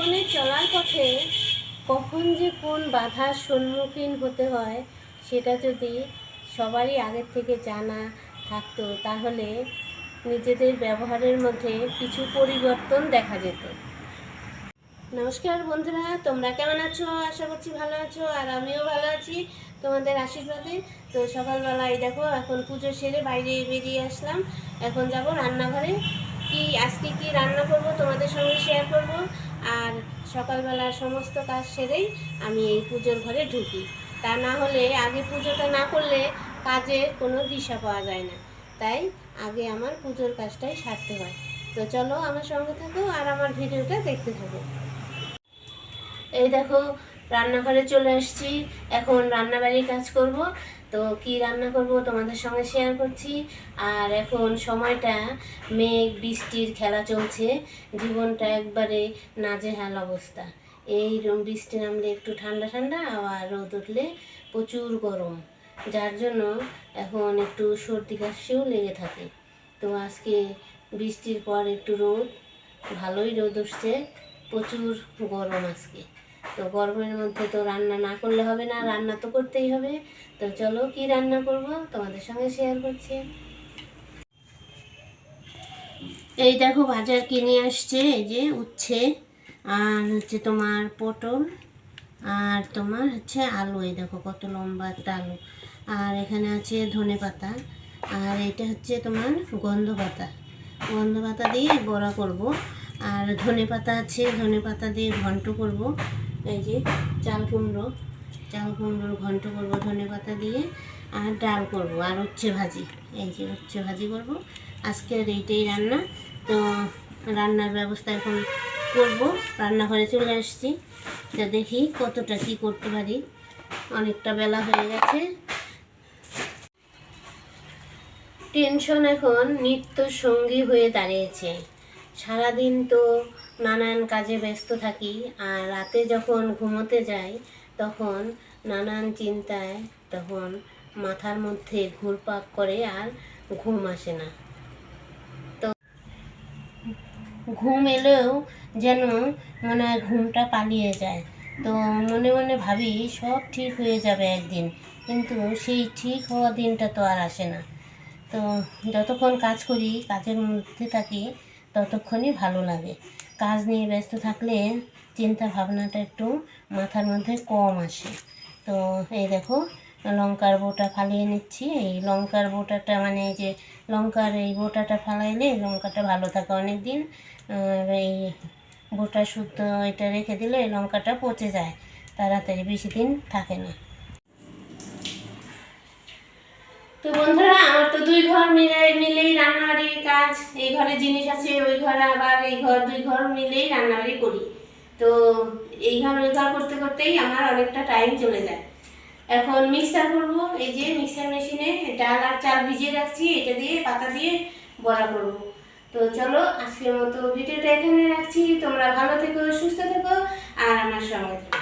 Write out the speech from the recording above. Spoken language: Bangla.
জীবনে চলার পথে কখন যে কোন বাধার সম্মুখীন হতে হয়, সেটা যদি সবারই আগের থেকে জানা থাকতো, তাহলে নিজেদের ব্যবহারের মধ্যে কিছু পরিবর্তন দেখা যেত। নমস্কার বন্ধুরা, তোমরা কেমন আছো? আশা করছি ভালো আছো, আর আমিও ভালো আছি তোমাদের আশীর্বাদে। তো সকালবেলায় দেখো, এখন পুজো সেরে বাইরে বেরিয়ে আসলাম। এখন যাব রান্নাঘরে। কি, আজকে কি রান্না করব তোমাদের সঙ্গে শেয়ার করব? আর সকালবেলার সমস্ত কাজ সেরেই আমি এই পুজোর ঘরে ঢুকি। তা না হলে আগে পুজোটা না করলে কাজে কোনো দিশা পাওয়া যায় না। তাই আগে আমার পুজোর কাজটাই সারতে হয়। তো চলো আমার সঙ্গে থাকো আর আমার ভিডিওটা দেখতে থাকো। এই দেখো, রান্নাঘরে চলে আসছি। এখন রান্নাবাড়ির কাজ করব। তো কি রান্না করব তোমাদের সঙ্গে শেয়ার করছি। আর এখন সময়টা মেঘ বৃষ্টির খেলা চলছে, জীবনটা একবারে নাজেহাল অবস্থা। এই বৃষ্টি নামলে একটু ঠান্ডা ঠান্ডা, আবার রোদ উঠলে প্রচুর গরম। যার জন্য এখন একটু সর্দি কাশিও লেগে থাকে। তো আজকে বৃষ্টির পর একটু রোদ, ভালোই রোদ উঠছে, প্রচুর গরম আজকে। তো গরমের মধ্যে তো রান্না না করলে হবে না, রান্না তো করতেই হবে। তো চলো কি রান্না করব তোমাদের সঙ্গে শেয়ার করছি। এই দেখো বাজার কিনে আসছে, এই যে উচ্ছে আর হচ্ছে তোমার পটল আর তোমার হচ্ছে আলু, এই দেখো কত লম্বা একটা আলু। আর এখানে আছে ধনে পাতা আর এটা হচ্ছে তোমার গন্ধ পাতা। গন্ধ পাতা দিয়ে বড়া করব। আর ধনে পাতা আছে, ধনে পাতা দিয়ে ঘন্ট করব। এই যে চাল কুমড়ো, চাল কুমড়োর ঘন্ট করব ধনে পাতা দিয়ে, আর ডাল করব, আর উচ্ছে ভাজি। এই যে উচ্ছে ভাজি করব। আজকের এইটাই রান্না। তো রান্নার ব্যবস্থা এখন করব। রান্নাঘরে চলে আসছি। তো দেখি কতটা কি করতে পারি। অনেকটা বেলা হয়ে গেছে। টেনশন এখন নিত্য সঙ্গী হয়ে দাঁড়িয়েছে। সারাদিন তো নানান কাজে ব্যস্ত থাকি আর রাতে যখন ঘুমোতে যাই, তখন নানান চিন্তায় তখন মাথার মধ্যে ঘুরপাক করে আর ঘুম আসে না। তো ঘুম এলেও যেন মনে হয় ঘুমটা পালিয়ে যায়। তো মনে মনে ভাবি সব ঠিক হয়ে যাবে একদিন, কিন্তু সেই ঠিক হওয়া দিনটা তো আর আসে না। তো যতক্ষণ কাজ করি, কাজের মধ্যে থাকি ততক্ষণই ভালো লাগে। কাজ নিয়ে ব্যস্ত থাকলে চিন্তা ভাবনাটা একটু মাথার মধ্যে কম আসে। তো এই দেখো, লঙ্কার বোটা ফালিয়ে নিচ্ছি। এই লঙ্কার বোটাটা মানে যে লঙ্কার এই বোটাটা ফালাইলে লঙ্কাটা ভালো থাকে অনেক দিন এই বোটা শুদ্ধ এটা রেখে দিলে এই লঙ্কাটা পচে যায়, তাড়াতাড়ি বেশি দিন থাকে না। তো বন্ধুরা, আমার তো দুই ঘর মিলে কাজ এই ঘরে জিনিস আছে, ওই ঘরে আবার এই ঘর, দুই ঘর মিলেই রান্নাবাড়ি করি। তো এই ঘর, ওই ঘর করতে করতেই আমার অনেকটা টাইম চলে যায়। এখন মিক্সার করব, এই যে মিক্সার মেশিনে ডাল আর চাল ভিজিয়ে রাখছি, এটা দিয়ে পাতা দিয়ে বড়া করব। তো চলো, আজকের মতো ভিডিওটা এখানে রাখছি। তোমরা ভালো থেকো, সুস্থ থেকো, আর আমার সঙ্গে থেকো।